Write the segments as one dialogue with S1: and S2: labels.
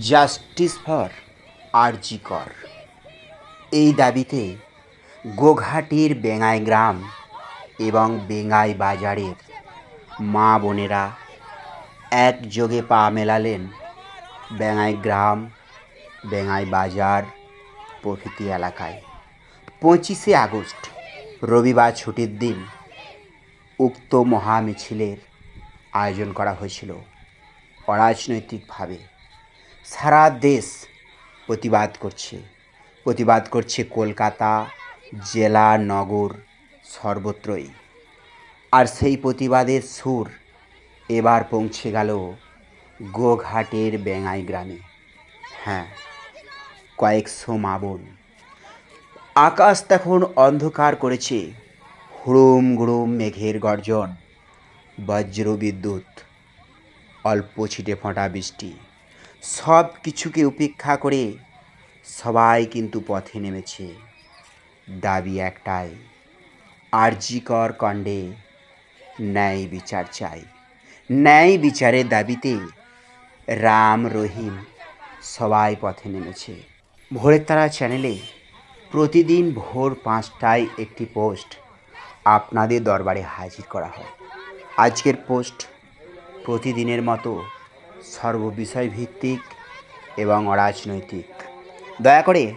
S1: Justice for আরজি কর। এই দাবিতে গোঘাটির বেঙ্গাই গ্রাম এবং বেঙ্গাই বাজারের মা বোনেরা একযোগে পা মেলালেন বেঙ্গাই গ্রাম বেঙ্গাই বাজার প্রভৃতি এলাকায়। পঁচিশে আগস্ট, রবিবার ছুটির দিন উক্ত মহামিছিলের আয়োজন করা হয়েছিল অরাজনৈতিকভাবে। সারা দেশ প্রতিবাদ করছে। প্রতিবাদ করছে কলকাতা, জেলা, নগর সর্বত্রই। আর সেই প্রতিবাদের সুর এবার পৌঁছে গেল গোঘাটের বেঙ্গাই গ্রামে। হ্যাঁ কয়েকশো মা বোন। আকাশ তখন অন্ধকার করেছে। হুড়ুম গুড়ুম মেঘের গর্জন বজ্র বিদ্যুৎ অল্প ছিটে ফোঁটা বৃষ্টি। সব কিছুকে উপেক্ষা করে সবাই কিন্তু পথে নেমেছে। দাবি একটাই, আরজিকর কাণ্ডে ন্যায় বিচার চাই। ন্যায় বিচারের দাবিতে রাম, রহিম সবাই পথে নেমেছে। ভোরের তারা চ্যানেলে প্রতিদিন ভোর পাঁচটায় একটি পোস্ট আপনাদের দরবারে হাজির করা হয়। আজকের পোস্ট প্রতিদিনের মতো সর্ববিষয় ভিত্তিক এবং অরাজনৈতিক। দয়া করে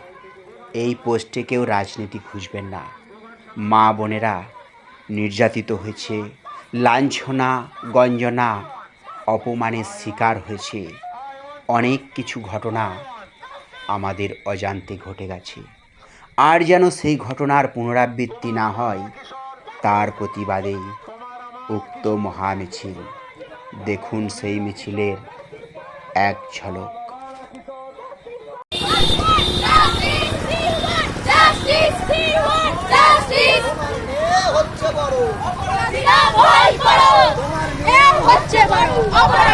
S1: এই পোস্টে কেউ রাজনীতি খুঁজবেন না। মা বোনেরা নির্যাতিত হয়েছে, লাঞ্ছনা, গঞ্জনা, অপমানের শিকার হয়েছে। অনেক কিছু ঘটনা আমাদের অজান্তে ঘটে গেছে। আর যেন সেই ঘটনার পুনরাবৃত্তি না হয়, তার প্রতিবাদে উক্ত মহামিছিল। দেখুন সেই মিছিলের এক ঝলক
S2: Justice! We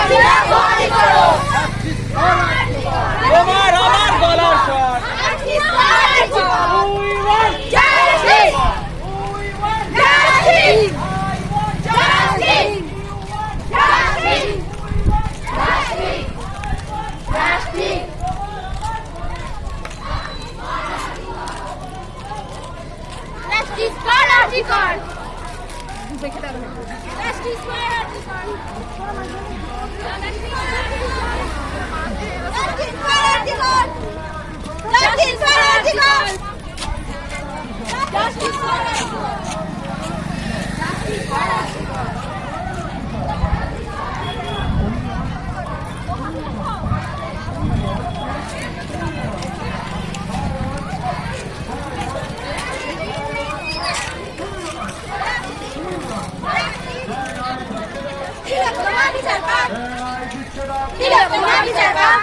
S2: scarf. Let's keep smiling. Let's keep smiling. Let's keep smiling.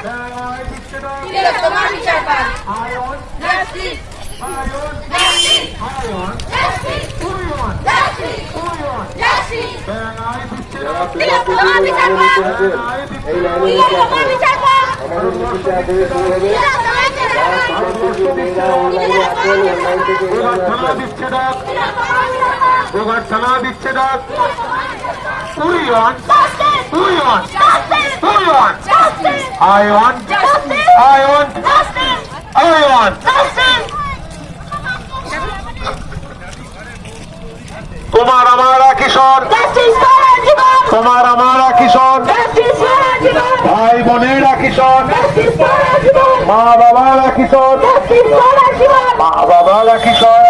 S2: বিচার পাক দিলে তোমার বিচার পাক justice justice justice justice justice দিলে তোমার বিচার পাক দিলে তোমার বিচার পাক
S3: I want justice I want
S2: justice তোমার
S4: আমার কিশোর তোমার আমার কিশোর ভাই বোনের কিশোর মা বাবার কিশোর মা বাবার কিশোর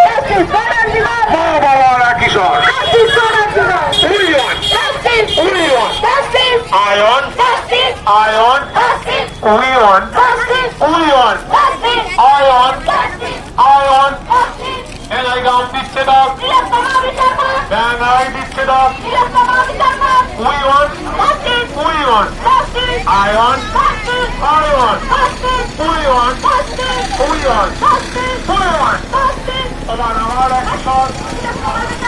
S4: মা বাবার কিশোর
S2: justice for Jiban
S4: we want
S2: justice
S4: we want
S2: justice
S4: I want
S2: justice
S4: I want
S2: justice
S4: we want
S2: justice
S4: we want
S2: justice
S4: I want
S2: justice
S4: I want
S2: justice
S4: এলাই গাম দিচ্ছে ডাক
S2: দিলে তোমার বিচার পাক
S4: ব্যাঙ্গাই দিচ্ছে ডাক
S2: দিলে তোমার বিচার পাক
S4: we want
S2: justice
S4: we want
S2: justice
S4: I want
S2: justice
S4: I want
S2: justice
S4: we want
S2: justice
S4: we want
S2: justice
S4: we want
S2: justice
S4: তোমার আমার কিশোর
S2: দিলে